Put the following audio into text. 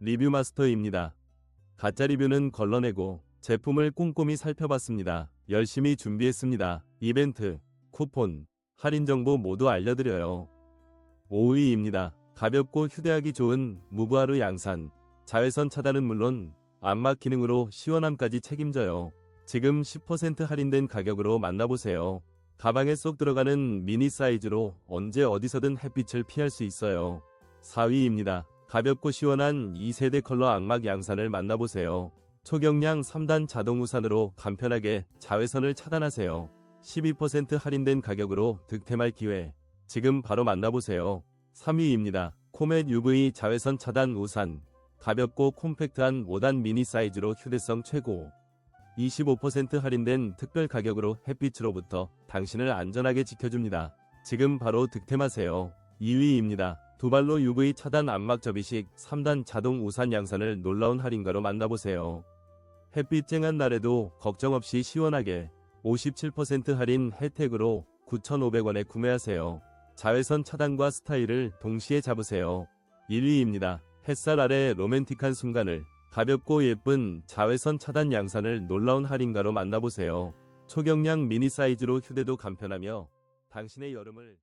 리뷰 마스터입니다. 가짜 리뷰는 걸러내고 제품을 꼼꼼히 살펴봤습니다. 열심히 준비했습니다. 이벤트, 쿠폰, 할인 정보 모두 알려드려요. 5위입니다. 가볍고 휴대하기 좋은 무브하루 양산. 자외선 차단은 물론 안막 기능으로 시원함까지 책임져요. 지금 10% 할인된 가격으로 만나보세요. 가방에 쏙 들어가는 미니 사이즈로 언제 어디서든 햇빛을 피할 수 있어요. 4위입니다. 가볍고 시원한 2세대 컬러 악막 양산을 만나보세요. 초경량 3단 자동 우산으로 간편하게 자외선을 차단하세요. 12% 할인된 가격으로 득템할 기회. 지금 바로 만나보세요. 3위입니다. 코멧 UV 자외선 차단 우산. 가볍고 콤팩트한 5단 미니 사이즈로 휴대성 최고. 25% 할인된 특별 가격으로 햇빛으로부터 당신을 안전하게 지켜줍니다. 지금 바로 득템하세요. 2위입니다. 두발로 UV 차단 안막 접이식 3단 자동 우산 양산을 놀라운 할인가로 만나보세요. 햇빛 쨍한 날에도 걱정 없이 시원하게 57% 할인 혜택으로 9,500원에 구매하세요. 자외선 차단과 스타일을 동시에 잡으세요. 1위입니다. 햇살 아래 로맨틱한 순간을 가볍고 예쁜 자외선 차단 양산을 놀라운 할인가로 만나보세요. 초경량 미니 사이즈로 휴대도 간편하며 당신의 여름을